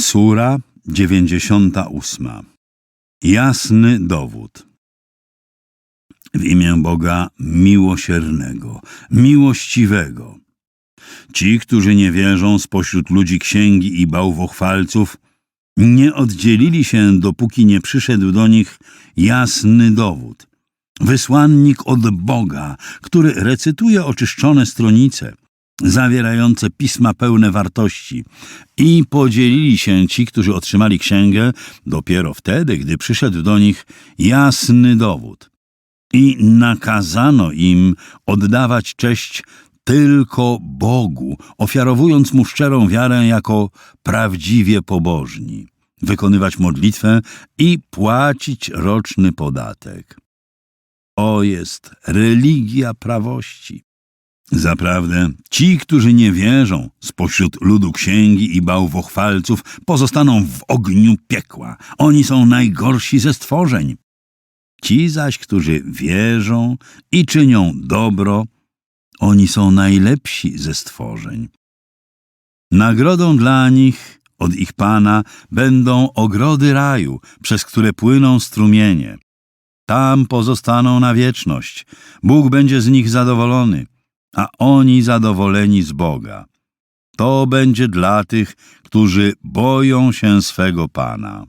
Sura 98. Jasny dowód. W imię Boga miłosiernego, miłościwego. Ci, którzy nie wierzą spośród ludzi księgi i bałwochwalców, nie oddzielili się, dopóki nie przyszedł do nich jasny dowód. Wysłannik od Boga, który recytuje oczyszczone stronice, zawierające pisma pełne wartości. I podzielili się ci, którzy otrzymali księgę, dopiero wtedy, gdy przyszedł do nich jasny dowód. I nakazano im oddawać cześć tylko Bogu, ofiarowując mu szczerą wiarę jako prawdziwie pobożni, wykonywać modlitwę i płacić roczny podatek. O jest religia prawości. Zaprawdę, ci, którzy nie wierzą spośród ludu księgi i bałwochwalców, pozostaną w ogniu piekła. Oni są najgorsi ze stworzeń. Ci zaś, którzy wierzą i czynią dobro, oni są najlepsi ze stworzeń. Nagrodą dla nich od ich Pana będą ogrody raju, przez które płyną strumienie. Tam pozostaną na wieczność. Bóg będzie z nich zadowolony, a oni zadowoleni z Boga. To będzie dla tych, którzy boją się swego Pana.